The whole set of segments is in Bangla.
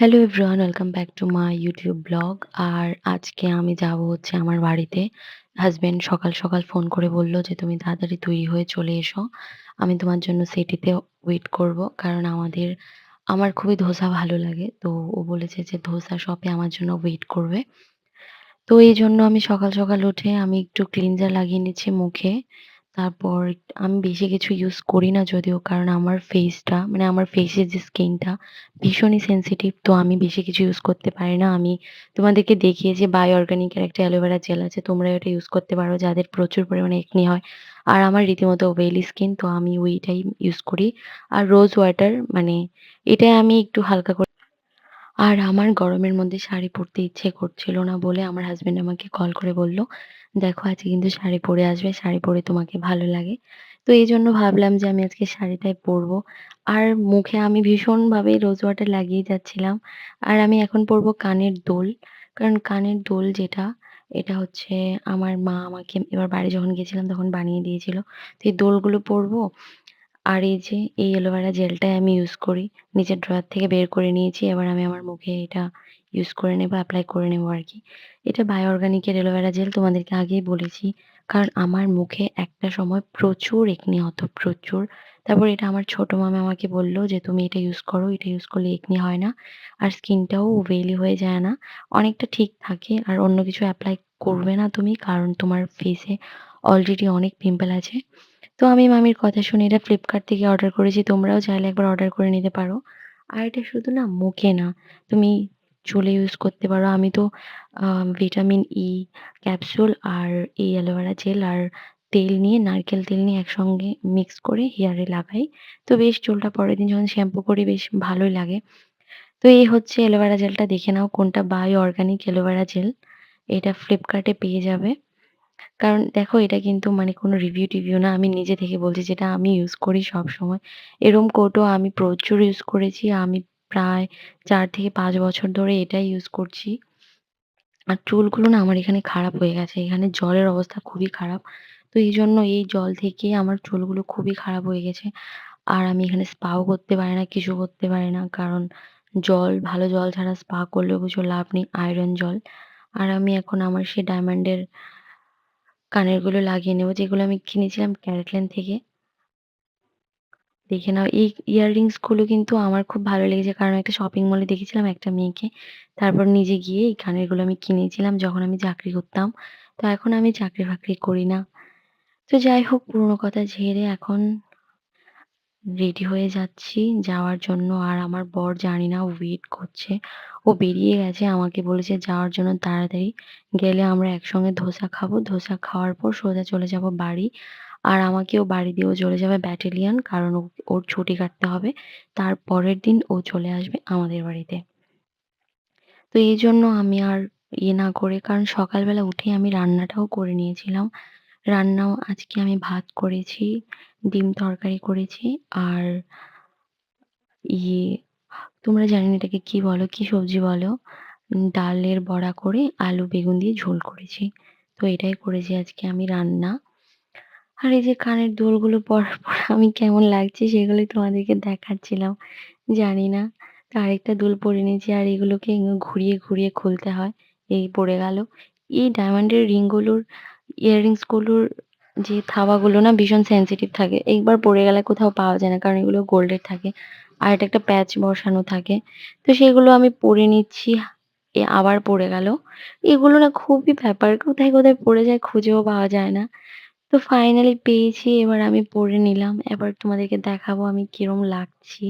Hello everyone welcome back to my YouTube blog আর আজকে আমি যাব হচ্ছে আমার বাড়িতে। হাজবেন্ড সকাল সকাল ফোন করে বলল যে, তুমি তাড়াতাড়ি তৈরি হয়ে চলে এসো। আমি তোমার জন্য সিটিতে ওয়েট করব। কারণ আমাদের, আমার খুবই ধোসা ভালো লাগে। তো ও বলেছে যে, ধোসা শপে আমার জন্য ওয়েট করবে। তো এই জন্য আমি সকাল সকাল উঠে আমি একটু ক্লিনজার লাগিয়ে নিচ্ছি মুখে। তারপর আমি বেশি কিছু ইউজ করি না যদিও কারণ আমার ফেসটা মানে আমার ফেসের যে স্কিনটা ভীষণই সেনসিটিভ তো আমি বেশি কিছু ইউজ করতে পারি না আমি তোমাদেরকে দেখিয়েছি বাই অর্গানিকের একটা অ্যালোভেরা জেল আছে তোমরা এটা ইউজ করতে পারো যাদের প্রচুর পরিমাণে একনি হয়। আর আমার রীতিমতো ওয়েলি স্কিন তো আমি ওইটাই ইউজ করি। আর রোজ ওয়াটার মানে এটাই আমি একটু হালকা করে আর আমার গরমের মধ্যে শাড়ি পরতে ইচ্ছে করছিল না বলে আমার হাজব্যান্ড আমাকে কল করে বলল, "দেখো আজকে কিন্তু শাড়ি পরে আসবে, শাড়ি পরে তোমাকে ভালো লাগে।" তো এই জন্য ভাবলাম যে আমি আজকে শাড়িটাই পরবো। আর মুখে আমি ভীষণভাবে রোজ ওয়াটার লাগিয়ে যাচ্ছিলাম। আর আমি এখন পরবো কানের দোল কারণ কানের দোল যেটা, এটা হচ্ছে আমার মা আমাকে এবার বাড়ি যখন গেছিলাম তখন বানিয়ে দিয়েছিল। তো এই দোলগুলো পরবো আর এই যে এই অ্যালোভেরা জেলটাই আমি ইউজ করি। নিচের ড্রয়ার থেকে বের করে নিয়েছি। এবার আমি আমার মুখে এটা ইউজ করে নেব, অ্যাপ্লাই করে নেব আর কি এটা বায় অর্গানিকের অ্যালোভেরা জেল তোমাদেরকে আগেই বলেছি। কারণ আমার মুখে একটা সময় প্রচুর একনি হতো, প্রচুর। তারপর এটা আমার ছোট মামা আমাকে বলল যে, "তুমি এটা ইউজ করো। এটা ইউজ করলে একনি হয় না। আর স্কিনটাও ওয়েলি হয়ে যায় না। অনেকটা ঠিক থাকে। আর অন্য কিছু অ্যাপ্লাই করবে না তুমি। কারণ তোমার ফেসে অলরেডি অনেক পিম্পল আছে।" তো আমি মামির কথা শুনে এটা ফ্লিপকার্ট থেকে অর্ডার করেছি। তোমরাও চাইলে একবার অর্ডার করে নিতে পারো। আর এটা শুধু না মুখে না, তুমি চুলে ইউজ করতে পারো। আমি তো ভিটামিন ই ক্যাপসুল আর এই অ্যালোভেরা জেল আর তেল নিয়ে নারকেল তেল নিয়ে একসঙ্গে মিক্স করে হেয়ারে লাগাই। তো বেশ চুলটা পরের দিন যখন শ্যাম্পু করি বেশ ভালোই লাগে। তো এই হচ্ছে অ্যালোভেরা জেলটা দেখে নাও কোনটা বায় অর্গানিক অ্যালোভেরা জেল। এটা ফ্লিপকার্টে পেয়ে যাবে। কারণ দেখো এটা কিন্তু মানে কোনো রিভিউ-টিভিউ না। আমি নিজে থেকে বলছি যেটা আমি ইউজ করি সবসময়। এরম কোটও আমি প্রচুর ইউজ করেছি। আমি প্রায় চার থেকে পাঁচ বছর ধরে এটাই ইউজ করছি। আর চুলগুলো না আমার এখানে খারাপ হয়ে গেছে। এখানে জলের অবস্থা খুবই খারাপ। তো এই জন্য এই জল থেকে আমার চুলগুলো খুবই খারাপ হয়ে গেছে। আর আমি এখানে স্পাও করতে পারি না, কিছু করতে পারি না। কারণ জল ভালো জল ছাড়া স্পা করলেও কিছু লাভ নেই, আয়রন জল। আর আমি এখন আমার সেই ডায়মন্ডের কানেরগুলো লাগিয়ে নেব, যেগুলো আমি কিনেছিলাম ক্যারাটল্যান্ড থেকে। দেখে নাও, এই ইয়াররিংসগুলো কিন্তু আমার খুব ভালো লেগেছে, কারণ একটা শপিং মলে দেখেছিলাম একটা মেয়েকে। তারপর নিজে গিয়ে এই কানেরগুলো আমি কিনেছিলাম যখন আমি চাকরি করতাম। তো এখন আমি চাকরি বাকরি করি না। তো যাই হোক, পুরোনো কথা ঝেড়ে এখন রেডি হয়ে যাচ্ছি যাওয়ার জন্য। আর আমার বর জানি না ওয়েট করছে। ও বেরিয়ে গেছে, আমাকে বলেছে যাওয়ার জন্য তাড়াতাড়ি। গেলে আমরা একসঙ্গে ধোসা খাব। ধোসা খাওয়ার পর সোজা চলে যাব বাড়ি। আর আমাকেও বাড়ি দিয়ে ও চলে যাবে ব্যাটালিয়ন কারণ ও, ওর ছুটি কাটতে হবে। তার পরের দিন ও চলে আসবে আমাদের বাড়িতে। তো এই জন্য আমি আর ইয়ে না করে, কারণ সকালবেলা উঠেই আমি রান্নাটাও করে নিয়েছিলাম। রান্নাও আজকে আমি ভাত করেছি, ডিম তরকারি করেছি আর ইয়ে তোমরা জানি না এটাকে কি বলো? কি সবজি বলো? ডালের বড়া করে আলু বেগুন দিয়ে ঝোল করেছি। তো এটাই করেছি আজকে আমি রান্না। আর এই যে কানের দুলগুলো পরার পর আমি কেমন লাগছে সেগুলোই তোমাদেরকে দেখাচ্ছিলাম। জানি না। তো আরেকটা দুল পরে নিয়েছি আর এগুলোকে ঘুরিয়ে, ঘুরিয়ে খুলতে হয়। এই পড়ে গেল। এই ডায়মন্ডের রিংগুলোর ইয়াররিংসগুলোর যে থাবাগুলো না ভীষণ সেনসিটিভ থাকে। একবার পড়ে গেলে কোথাও পাওয়া যায় না। কারণ এগুলো গোল্ডের থাকে। আর এটা একটা প্যাচ বসানো থাকে। তো সেগুলো আমি পরে নিচ্ছি। এ আবার পড়ে গেল। এগুলো না খুবই ব্যাপার। কোথায়, কোথায় পড়ে যায় খুঁজেও পাওয়া যায় না। তো ফাইনালি পেয়েছি। এবার আমি পরে নিলাম। এবার তোমাদেরকে দেখাবো আমি কিরম লাগছি।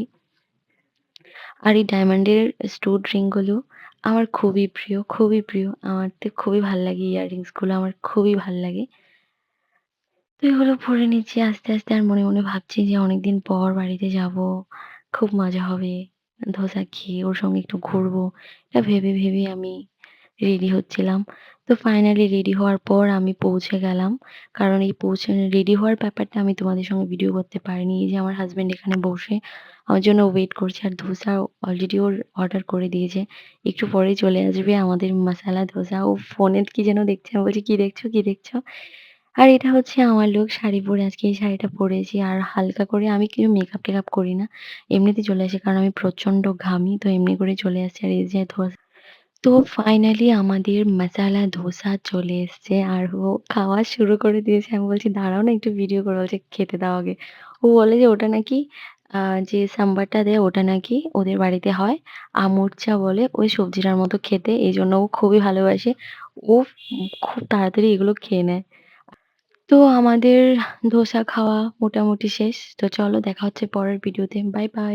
আর এই ডায়মন্ডের স্টোড রিংগুলো আমার খুবই প্রিয়, খুবই প্রিয়। আমার তো খুবই ভালো লাগে ইয়াররিংসগুলো আমার খুবই ভালো লাগে। তো এগুলো পরে নিচ্ছি আস্তে, আস্তে আর মনে, মনে ভাবছি যে অনেকদিন পর বাড়িতে যাব খুব মজা হবে। ধোসা খেয়ে ওর সঙ্গে একটু ঘুরবো। এটা ভেবে, ভেবে আমি রেডি হচ্ছিলাম। তো ফাইনালি রেডি হওয়ার পর আমি পৌঁছে গেলাম। কারণ এই পৌঁছে রেডি হওয়ার ব্যাপারটা আমি তোমাদের সঙ্গে ভিডিও করতে পারিনি। এই যে আমার হাসব্যান্ড এখানে বসে আমার জন্য ওয়েট করছে। আর ধোসা অলরেডি ওর অর্ডার করে দিয়েছে। একটু পরেই চলে আসবে আমাদের মাসালা ধোসা। ও ফোনে কি যেন দেখছে। আমি বলছি, "কি দেখছ, কি দেখছ?" আর এটা হচ্ছে আমার লোক শাড়ি পরে আজকে এই শাড়িটা পরেছি। আর হালকা করে আমি কিছু মেকআপ-টেকআপ করি না। এমনিতে চলে আসি কারণ আমি প্রচণ্ড ঘামি। তো এমনি করে চলে আসছি। আর এই যে ধোস তো ফাইনালি আমাদের মাসালা ধোসা চলে এসছে। আর ও খাওয়া শুরু করে দিয়েছে। আমি বলছি, "দাঁড়াও না একটু ভিডিও করব।" বলছে, "খেতে দাও আগে।" ও বলে যে ওটা নাকি যে সাম্বারটা দেয় ওটা নাকি ওদের বাড়িতে হয় আমুরচা বলে ওই সবজিটার মতো খেতে। এই জন্য ও খুবই ভালোবাসে। ও খুব তাড়াতাড়ি এগুলো খেয়ে নেয়। তো আমাদের ধোসা খাওয়া মোটামুটি শেষ। তো চলো দেখা হচ্ছে পরের ভিডিওতে। Bye, bye.